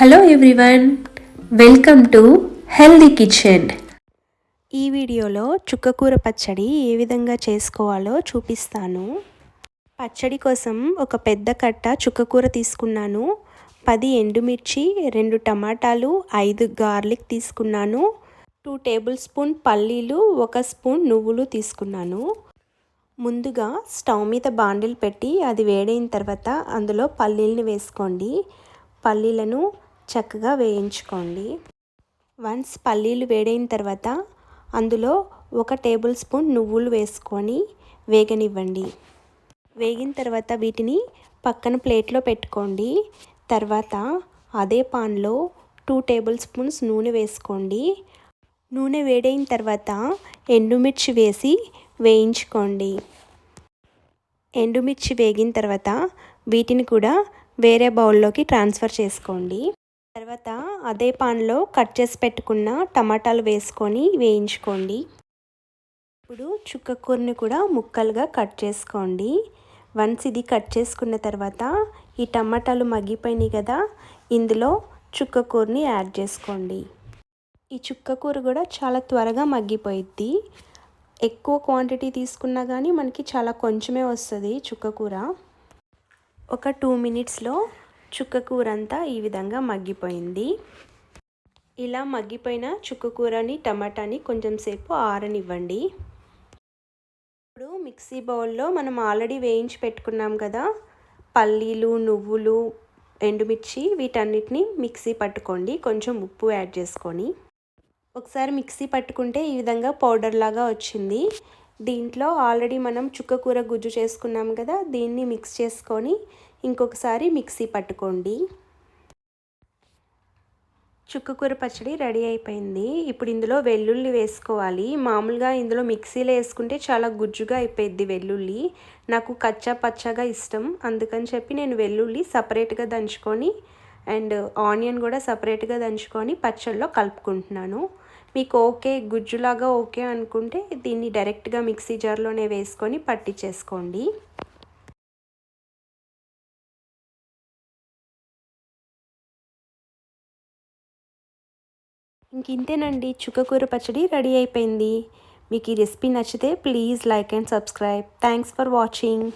Hello everyone welcome to healthy kitchen ఈ వీడియోలో చుక్కకూర పచ్చడి ఏ విధంగా చేసుకోవాలో చూపిస్తాను. పచ్చడి కోసం ఒక పెద్ద కట్ట చుక్కకూర తీసుకున్నాను. పది ఎండుమిర్చి రెండు టమాటాలు ఐదు గార్లిక్ తీసుకున్నాను. టూ టేబుల్ స్పూన్ పల్లీలు ఒక స్పూన్ నువ్వులు తీసుకున్నాను. ముందుగా స్టవ్ మీద బాండిల్ పెట్టి అది వేడైన తర్వాత అందులో పల్లీలను వేసుకోండి. పల్లీలను చక్కగా వేయించుకోండి. వన్స్ పల్లీలు వేడైన తర్వాత అందులో ఒక టేబుల్ స్పూన్ నువ్వులు వేసుకొని వేగనివ్వండి. వేగిన తర్వాత వీటిని పక్కన ప్లేట్లో పెట్టుకోండి. తర్వాత అదే పాన్లో టూ టేబుల్ స్పూన్స్ నూనె వేసుకోండి. నూనె వేడైన తర్వాత ఎండుమిర్చి వేసి వేయించుకోండి. ఎండుమిర్చి వేగిన తర్వాత వీటిని కూడా వేరే బౌల్లోకి ట్రాన్స్ఫర్ చేసుకోండి. తర్వాత అదే పాన్లో కట్ చేసి పెట్టుకున్న టమాటాలు వేసుకొని వేయించుకోండి. ఇప్పుడు చుక్కకూరని కూడా ముక్కలుగా కట్ చేసుకోండి. వన్స్ ఇది కట్ చేసుకున్న తర్వాత ఈ టమాటాలు మగ్గిపోయినాయి కదా ఇందులో చుక్కకూరని యాడ్ చేసుకోండి. ఈ చుక్క కూర కూడా చాలా త్వరగా మగ్గిపోయిద్ది. ఎక్కువ క్వాంటిటీ తీసుకున్నా కానీ మనకి చాలా కొంచెమే వస్తుంది చుక్క కూర. ఒక టూ మినిట్స్లో చుక్క కూర అంతా ఈ విధంగా మగ్గిపోయింది. ఇలా మగ్గిపోయిన చుక్క కూరని టమాటాని కొంచెం సేపు ఆరనివ్వండి. ఇప్పుడు మిక్సీ బౌల్లో మనం ఆల్రెడీ వేయించి పెట్టుకున్నాం కదా పల్లీలు నువ్వులు ఎండుమిర్చి వీటన్నిటిని మిక్సీ పట్టుకోండి. కొంచెం ఉప్పు యాడ్ చేసుకొని. ఒకసారి మిక్సీ పట్టుకుంటే ఈ విధంగా పౌడర్ లాగా వచ్చింది. దీంట్లో ఆల్రెడీ మనం చుక్కకూర గుజ్జు చేసుకున్నాం కదా దీన్ని మిక్స్ చేసుకొని ఇంకొకసారి మిక్సీ పట్టుకోండి. చుక్కకూర పచ్చడి రెడీ అయిపోయింది. ఇప్పుడు ఇందులో వెల్లుల్లి వేసుకోవాలి. మామూలుగా ఇందులో మిక్సీలో వేసుకుంటే చాలా గుజ్జుగా అయిపోయింది వెల్లుల్లి. నాకు కచ్చా పచ్చగా ఇష్టం. అందుకని చెప్పి నేను వెల్లుల్లి సపరేట్గా దంచుకొని అండ్ ఆనియన్ కూడా సపరేట్గా దంచుకొని పచ్చడిలో కలుపుకుంటున్నాను. మీకు ఓకే గుజ్జులాగా ఓకే అనుకుంటే దీన్ని డైరెక్ట్గా మిక్సీ జార్లోనే వేసుకొని పట్టించేసుకోండి. ఇంక ఇంతేనండి చుక్కకూర పచ్చడి రెడీ అయిపోయింది. మీకు ఈ రెసిపీ నచ్చితే please like and subscribe. Thanks for watching.